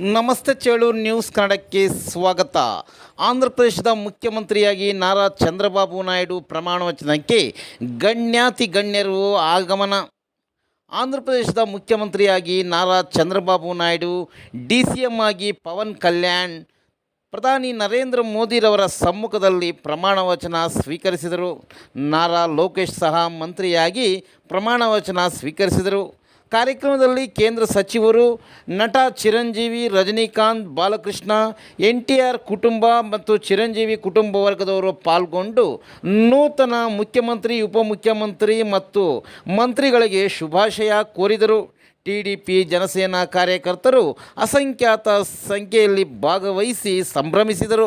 ನಮಸ್ತೆ ಚೇಳೂರು ನ್ಯೂಸ್ ಕನ್ನಡಕ್ಕೆ ಸ್ವಾಗತ. ಆಂಧ್ರ ಪ್ರದೇಶದ ಮುಖ್ಯಮಂತ್ರಿಯಾಗಿ ನಾರಾ ಚಂದ್ರಬಾಬು ನಾಯ್ಡು ಪ್ರಮಾಣ ವಚನಕ್ಕೆ ಗಣ್ಯಾತಿ ಗಣ್ಯರು ಆಗಮನ. ಆಂಧ್ರ ಪ್ರದೇಶದ ಮುಖ್ಯಮಂತ್ರಿಯಾಗಿ Nara Chandrababu Naidu, D C M ಆಗಿ ಪವನ್ ಕಲ್ಯಾಣ್, ಪ್ರಧಾನಿ ನರೇಂದ್ರ ಮೋದಿರವರ ಸಮ್ಮುಖದಲ್ಲಿ ಪ್ರಮಾಣ ವಚನ ಸ್ವೀಕರಿಸಿದರು. ನಾರಾ ಲೋಕೇಶ್ ಸಹ ಮಂತ್ರಿಯಾಗಿ ಪ್ರಮಾಣ ವಚನ ಸ್ವೀಕರಿಸಿದರು. ಕಾರ್ಯಕ್ರಮದಲ್ಲಿ ಕೇಂದ್ರ ಸಚಿವರು ನಟ Chiranjeevi, Rajinikanth, Balakrishna N T R ಕುಟುಂಬ ಮತ್ತು ಚಿರಂಜೀವಿ ಕುಟುಂಬ ವರ್ಗದವರು ಪಾಲ್ಗೊಂಡು ನೂತನ ಮುಖ್ಯಮಂತ್ರಿ, ಉಪಮುಖ್ಯಮಂತ್ರಿ ಮತ್ತು ಮಂತ್ರಿಗಳಿಗೆ ಶುಭಾಶಯ ಕೋರಿದರು. ಟಿ ಡಿ ಪಿ ಜನಸೇನಾ ಕಾರ್ಯಕರ್ತರು ಅಸಂಖ್ಯಾತ ಸಂಖ್ಯೆಯಲ್ಲಿ ಭಾಗವಹಿಸಿ ಸಂಭ್ರಮಿಸಿದರು.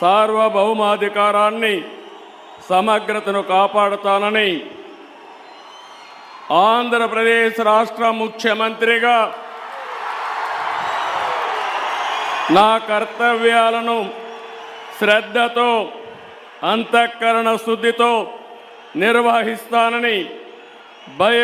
సార్వభౌమాధికారాన్ని సమగ్రతను కాపాడుతానని ఆంధ్రప్రదేశ్ రాష్ట్ర ముఖ్యమంత్రిగా నా కర్తవ్యాలను శ్రద్ధతో అంతఃకరణ శుద్ధితో నిర్వహిస్తానని భయ